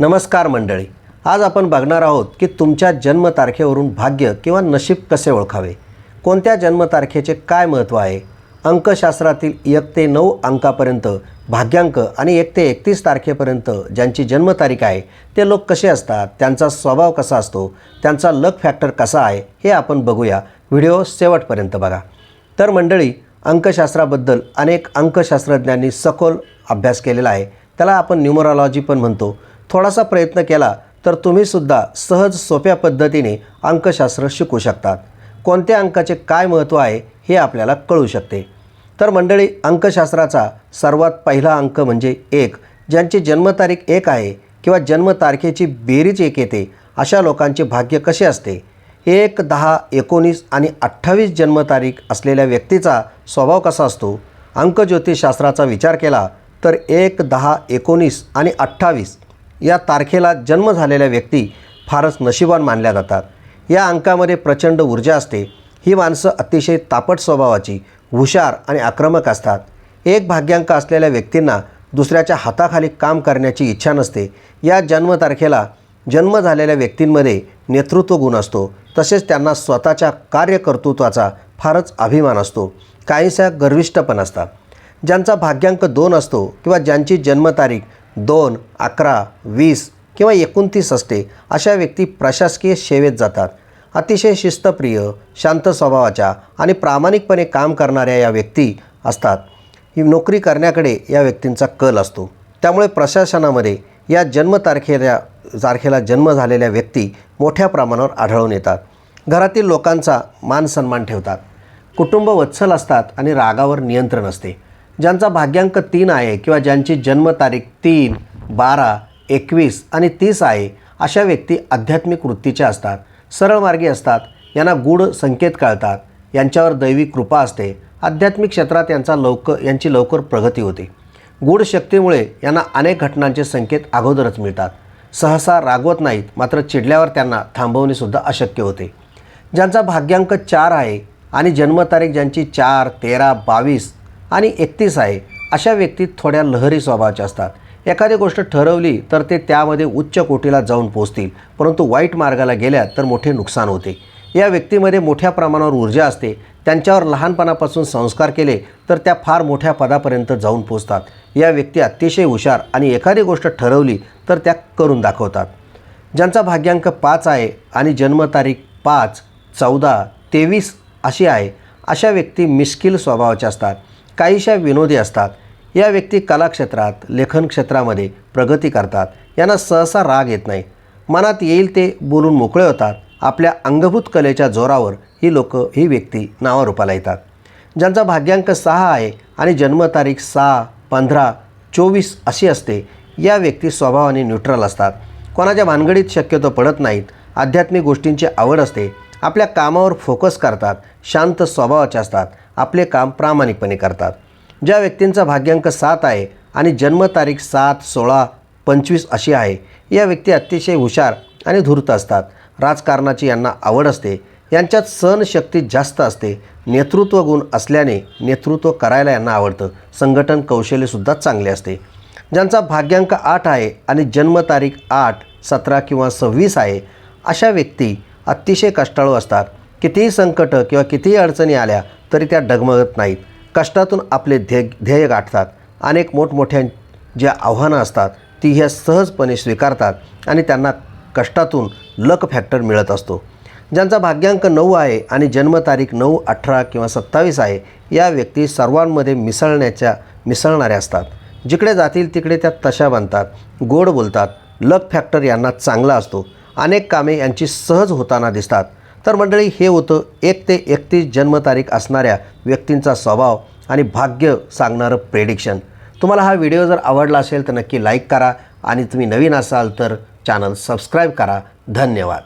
नमस्कार मंडळी. आज आपण बघणार आहोत की तुमच्या जन्मतारखेवरून भाग्य किंवा नशीब कसे ओळखावे? कोणत्या जन्मतारखेचे काय महत्त्व आहे? अंकशास्त्रातील एक ते नऊ अंकापर्यंत भाग्यांक आणि एक ते एकतीस तारखेपर्यंत ज्यांची जन्मतारीख आहे ते लोक कसे असतात? त्यांचा स्वभाव कसा असतो? त्यांचा लक फॅक्टर कसा आहे? हे आपण बघूया. व्हिडिओ शेवटपर्यंत बघा. तर मंडळी अंकशास्त्राबद्दल अनेक अंकशास्त्रज्ञांनी सखोल अभ्यास केलेला आहे. त्याला आपण न्युमरॉलॉजी पण म्हणतो. थोडासा प्रयत्न केला तर तुम्हीसुद्धा सहज सोप्या पद्धतीने अंकशास्त्र शिकू शकतात. कोणत्या अंकाचे काय महत्त्व आहे हे आपल्याला कळू शकते. तर मंडळी अंकशास्त्राचा सर्वात पहिला अंक म्हणजे एक ज्यांची जन्मतारीख एक आहे किंवा जन्मतारखेची बेरीज एक येते अशा लोकांचे भाग्य कसे असते? एक दहा एकोणीस आणि अठ्ठावीस जन्मतारीख असलेल्या व्यक्तीचा स्वभाव कसा असतो? अंकज्योतिषशास्त्राचा विचार केला तर एक दहा एकोणीस आणि अठ्ठावीस या तारखेला जन्म झालेल्या व्यक्ती फारच नशिबान मानल्या जातात. या अंकामध्ये प्रचंड ऊर्जा असते. ही माणसं अतिशय तापट स्वभावाची हुशार आणि आक्रमक असतात. एक भाग्यांक असलेल्या व्यक्तींना दुसऱ्याच्या हाताखाली काम करण्याची इच्छा नसते. या जन्मतारखेला जन्म झालेल्या व्यक्तींमध्ये नेतृत्व गुण असतो. तसेच त्यांना स्वतःच्या कार्यकर्तृत्वाचा फारच अभिमान असतो. काहीसा गर्विष्ठ पण असतात. ज्यांचा भाग्यांक दोन असतो किंवा ज्यांची जन्मतारीख दोन अकरा वीस किंवा एकोणतीस असते अशा व्यक्ती प्रशासकीय सेवेत जातात. अतिशय शिस्तप्रिय शांत स्वभावाच्या आणि प्रामाणिकपणे काम करणाऱ्या या व्यक्ती असतात. ही नोकरी करण्याकडे या व्यक्तींचा कल असतो. त्यामुळे प्रशासनामध्ये या जन्मतारखेला तारखेला जन्म झालेल्या व्यक्ती मोठ्या प्रमाणावर आढळून येतात. घरातील लोकांचा मान सन्मान ठेवतात. कुटुंब वत्सल असतात आणि रागावर नियंत्रण असते. ज्यांचा भाग्यांक तीन आहे किंवा ज्यांची जन्मतारीख तीन बारा एकवीस आणि तीस आहे अशा व्यक्ती आध्यात्मिक वृत्तीच्या असतात सरळ मार्गी असतात यांना गूढ संकेत कळतात यांच्यावर दैवी कृपा असते आध्यात्मिक क्षेत्रात यांचा लवकर यांची लवकर प्रगती होते. गूढ शक्तीमुळे यांना अनेक घटनांचे संकेत अगोदरच मिळतात. सहसा रागवत नाहीत मात्र चिडल्यावर त्यांना थांबवणेसुद्धा अशक्य होते. ज्यांचा भाग्यांक चार आहे आणि जन्मतारीख ज्यांची चार तेरा बावीस आणि एकतीस आहे. अशा व्यक्ती थोड्या लहरी स्वभावाच्या असतात. एखादी गोष्ट ठरवली तर ते त्यामध्ये उच्च कोटीला जाऊन पोचतील. परंतु वाईट मार्गाला गेल्या तर मोठे नुकसान होते. या व्यक्तीमध्ये मोठ्या प्रमाणावर ऊर्जा असते. त्यांच्यावर लहानपणापासून संस्कार केले तर त्या फार मोठ्या पदापर्यंत जाऊन पोचतात. या व्यक्ती अतिशय हुशार आणि एखादी गोष्ट ठरवली तर त्या करून दाखवतात. ज्यांचा भाग्यांक पाच आहे आणि जन्मतारीख पाच चौदा तेवीस अशी आहे अशा व्यक्ती मिश्किल स्वभावाच्या असतात. काहीशा विनोदी असतात. या व्यक्ती कलाक्षेत्रात लेखन क्षेत्रामध्ये प्रगती करतात. यांना सहसा राग येत नाही. मनात येईल ते बोलून मोकळे होतात. आपल्या अंगभूत कलेच्या जोरावर ही लोक ही व्यक्ती नावारूपाला येतात. ज्यांचा भाग्यांक सहा आहे आणि जन्मतारीख सहा पंधरा चोवीस अशी असते या व्यक्ती स्वभावाने न्यूट्रल असतात. कोणाच्या भानगडीत शक्यतो पडत नाहीत. आध्यात्मिक गोष्टींची आवड असते. आपल्या कामावर फोकस करतात. शांत स्वभावाचे असतात. आपले काम प्रामाणिकपणे करतात. ज्या व्यक्तींचा भाग्यांक सात आहे आणि जन्मतारीख सात सोळा पंचवीस अशी आहे या व्यक्ती अतिशय हुशार आणि धूर्त असतात. राजकारणाची यांना आवड असते. यांच्यात सहनशक्ती जास्त असते. नेतृत्व गुण असल्याने नेतृत्व करायला यांना आवडतं. संघटन कौशल्यसुद्धा चांगले असते. ज्यांचा भाग्यांक आठ आहे आणि जन्मतारीख आठ सतरा किंवा सव्वीस आहे अशा व्यक्ती अतिशय कष्टाळू असतात. कितीही संकटं किंवा कितीही अडचणी आल्या तरी त्या डगमगत नाहीत. कष्टातून आपले ध्येय ध्येय गाठतात. अनेक मोठमोठ्या ज्या आव्हानं असतात ती ह्या सहजपणे स्वीकारतात आणि त्यांना कष्टातून लक फॅक्टर मिळत असतो. ज्यांचा भाग्यांक नऊ आहे आणि जन्मतारीख नऊ अठरा किंवा सत्तावीस आहे या व्यक्ती सर्वांमध्ये मिसळण्याच्या मिसळणाऱ्या असतात. जिकडे जातील तिकडे त्या तशा बनतात गोड बोलतात. लक फॅक्टर यांना चांगला असतो. अनेक कामे यांची सहज होताना दिसतात. तर मंडळी हे होतं एक ते एकतीस जन्मतारीख असणाऱ्या व्यक्तींचा स्वभाव आणि भाग्य सांगणारं प्रेडिक्शन तुम्हाला हा व्हिडिओ जर आवडला असेल तर नक्की लाईक करा. आणि तुम्ही नवीन असाल तर चॅनल सबस्क्राईब करा. धन्यवाद.